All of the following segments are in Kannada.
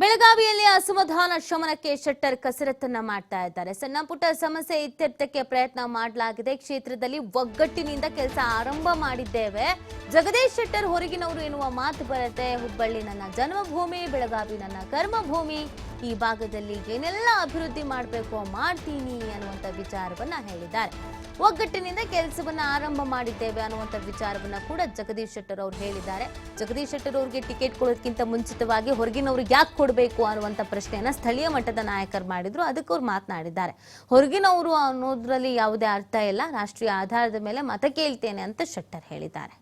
ಬೆಳಗಾವಿಯಲ್ಲಿ ಅಸಮಾಧಾನ ಶಮನಕ್ಕೆ ಶೆಟ್ಟರ್ ಕಸರತ್ತನ್ನ ಮಾಡ್ತಾ ಇದ್ದಾರೆ. ಸಣ್ಣ ಪುಟ್ಟ ಸಮಸ್ಯೆ ಇತ್ಯರ್ಥಕ್ಕೆ ಪ್ರಯತ್ನ ಮಾಡಲಾಗಿದೆ. ಕ್ಷೇತ್ರದಲ್ಲಿ ಒಗ್ಗಟ್ಟಿನಿಂದ ಕೆಲಸ ಆರಂಭ ಮಾಡಿದ್ದೇವೆ. ಜಗದೀಶ್ ಶೆಟ್ಟರ್ ಹೊರಗಿನವರು ಎನ್ನುವ ಮಾತು ಬರುತ್ತೆ ಹುಬ್ಬಳ್ಳಿ ನನ್ನ ಜನ್ಮಭೂಮಿ, ಬೆಳಗಾವಿ ನನ್ನ ಕರ್ಮಭೂಮಿ, ಈ ಭಾಗದಲ್ಲಿ ಏನೆಲ್ಲ ಅಭಿವೃದ್ಧಿ ಮಾಡಬೇಕು ಮಾಡ್ತೀನಿ ಅನ್ನುವಂಥ ವಿಚಾರವನ್ನ ಹೇಳಿದ್ದಾರೆ. ಒಗ್ಗಟ್ಟಿನಿಂದ ಕೆಲಸವನ್ನ ಆರಂಭ ಮಾಡಿದ್ದೇವೆ ಅನ್ನುವಂಥ ವಿಚಾರವನ್ನ ಕೂಡ ಜಗದೀಶ್ ಶೆಟ್ಟರ್ ಅವರು ಹೇಳಿದ್ದಾರೆ. ಜಗದೀಶ್ ಶೆಟ್ಟರ್ ಅವರಿಗೆ ಟಿಕೆಟ್ ಕೊಡೋದಕ್ಕಿಂತ ಮುಂಚಿತವಾಗಿ ಹೊರಗಿನವ್ರಿಗೆ ಯಾಕೆ ಕೊಡಬೇಕು ಅನ್ನುವಂಥ ಪ್ರಶ್ನೆಯನ್ನ ಸ್ಥಳೀಯ ಮಟ್ಟದ ನಾಯಕರು ಮಾಡಿದ್ರು. ಅದಕ್ಕೆ ಅವ್ರು ಮಾತನಾಡಿದ್ದಾರೆ. ಹೊರಗಿನವರು ಅನ್ನೋದ್ರಲ್ಲಿ ಯಾವುದೇ ಅರ್ಥ ಇಲ್ಲ. ರಾಷ್ಟ್ರೀಯ ಆಧಾರದ ಮೇಲೆ ಮತ ಕೇಳ್ತೇನೆ ಅಂತ ಶೆಟ್ಟರ್ ಹೇಳಿದ್ದಾರೆ.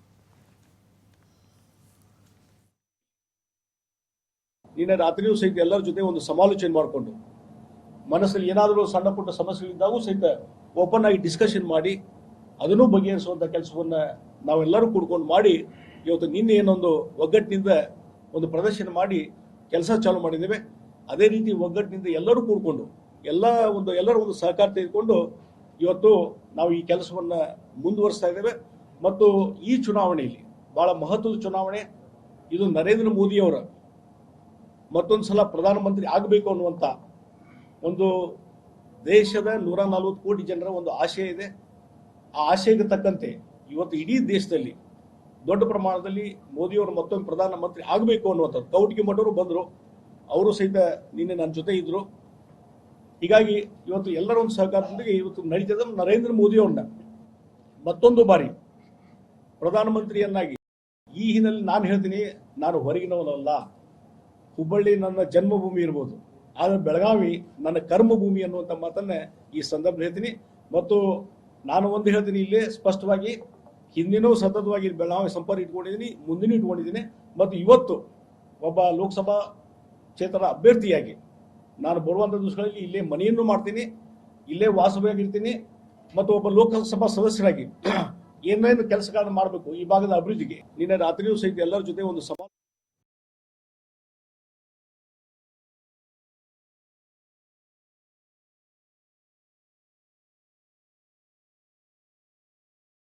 ನಿನ್ನೆ ರಾತ್ರಿಯೂ ಸಹಿತ ಎಲ್ಲರ ಜೊತೆ ಒಂದು ಸಮಾಲೋಚನೆ ಮಾಡಿಕೊಂಡು ಮನಸ್ಸಲ್ಲಿ ಏನಾದರೂ ಸಣ್ಣ ಪುಟ್ಟ ಸಮಸ್ಯೆಗಳಿದ್ದಾಗೂ ಸಹಿತ ಓಪನ್ ಆಗಿ ಡಿಸ್ಕಷನ್ ಮಾಡಿ ಅದನ್ನು ಬಗೆಹರಿಸುವಂತ ಕೆಲಸವನ್ನ ನಾವೆಲ್ಲರೂ ಕೂಡ್ಕೊಂಡು ಮಾಡಿ ಇವತ್ತು ನಿನ್ನೆ ಏನೊಂದು ಒಗ್ಗಟ್ಟಿನಿಂದ ಒಂದು ಪ್ರದರ್ಶನ ಮಾಡಿ ಕೆಲಸ ಚಾಲು ಮಾಡಿದ್ದೇವೆ. ಅದೇ ರೀತಿ ಒಗ್ಗಟ್ಟಿನಿಂದ ಎಲ್ಲರೂ ಕೂಡ್ಕೊಂಡು ಎಲ್ಲ ಒಂದು ಎಲ್ಲರೂ ಒಂದು ಸಹಕಾರ ತೆಗೆದುಕೊಂಡು ಇವತ್ತು ನಾವು ಈ ಕೆಲಸವನ್ನ ಮುಂದುವರಿಸ್ತಾ ಇದ್ದೇವೆ. ಮತ್ತು ಈ ಚುನಾವಣೆಯಲ್ಲಿ ಬಹಳ ಮಹತ್ವದ ಚುನಾವಣೆ. ಇದು ನರೇಂದ್ರ ಮೋದಿಯವರ ಮತ್ತೊಂದು ಸಲ ಪ್ರಧಾನಮಂತ್ರಿ ಆಗಬೇಕು ಅನ್ನುವಂಥ ಒಂದು ದೇಶದ ನೂರ ನಲವತ್ತು ಕೋಟಿ ಜನರ ಒಂದು ಆಶಯ ಇದೆ. ಆ ಆಶಯಕ್ಕೆ ತಕ್ಕಂತೆ ಇವತ್ತು ಇಡೀ ದೇಶದಲ್ಲಿ ದೊಡ್ಡ ಪ್ರಮಾಣದಲ್ಲಿ ಮೋದಿಯವರು ಮತ್ತೊಮ್ಮೆ ಪ್ರಧಾನಮಂತ್ರಿ ಆಗಬೇಕು ಅನ್ನುವಂಥ ಕೌಟಿಗೆ ಮಠರು ಬಂದರು, ಅವರು ಸಹಿತ ನಿನ್ನೆ ನನ್ನ ಜೊತೆ ಇದ್ದರು ಹೀಗಾಗಿ ಇವತ್ತು ಎಲ್ಲರ ಒಂದು ಸಹಕಾರದೊಂದಿಗೆ ಇವತ್ತು ನಡೀತದ ನರೇಂದ್ರ ಮೋದಿಯವ್ರನ್ನ ಮತ್ತೊಂದು ಬಾರಿ ಪ್ರಧಾನಮಂತ್ರಿಯನ್ನಾಗಿ ಈ ಹಿನ್ನೆಲೆ ನಾನು ಹೇಳ್ತೀನಿ, ನಾನು ಹೊರಗಿನವನಲ್ಲ. ಹುಬ್ಬಳ್ಳಿ ನನ್ನ ಜನ್ಮಭೂಮಿ ಇರ್ಬೋದು. ಆದರೆ ಬೆಳಗಾವಿ ನನ್ನ ಕರ್ಮಭೂಮಿ ಅನ್ನುವಂಥ ಮಾತನ್ನೇ ಈ ಸಂದರ್ಭ ಹೇಳ್ತೀನಿ. ಮತ್ತು ನಾನು ಒಂದು ಹೇಳ್ತೀನಿ ಇಲ್ಲೇ ಸ್ಪಷ್ಟವಾಗಿ, ಹಿಂದಿನೂ ಸತತವಾಗಿ ಬೆಳಗಾವಿ ಸಂಪರ್ಕ ಇಟ್ಕೊಂಡಿದ್ದೀನಿ, ಮುಂದಿನೂ ಇಟ್ಕೊಂಡಿದ್ದೀನಿ. ಮತ್ತು ಇವತ್ತು ಒಬ್ಬ ಲೋಕಸಭಾ ಕ್ಷೇತ್ರದ ಅಭ್ಯರ್ಥಿಯಾಗಿ ನಾನು ಬರುವಂಥ ದಿವಸಗಳಲ್ಲಿ ಇಲ್ಲೇ ಮನೆಯನ್ನು ಮಾಡ್ತೀನಿ, ಇಲ್ಲೇ ವಾಸವಾಗಿರ್ತೀನಿ. ಮತ್ತು ಒಬ್ಬ ಲೋಕಸಭಾ ಸದಸ್ಯರಾಗಿ ಏನೇನು ಕೆಲಸಗಳನ್ನು ಮಾಡಬೇಕು ಈ ಭಾಗದ ಅಭಿವೃದ್ಧಿಗೆ, ನಿನ್ನೆ ರಾತ್ರಿಯೂ ಸಹಿತ ಎಲ್ಲರ ಜೊತೆ ಒಂದು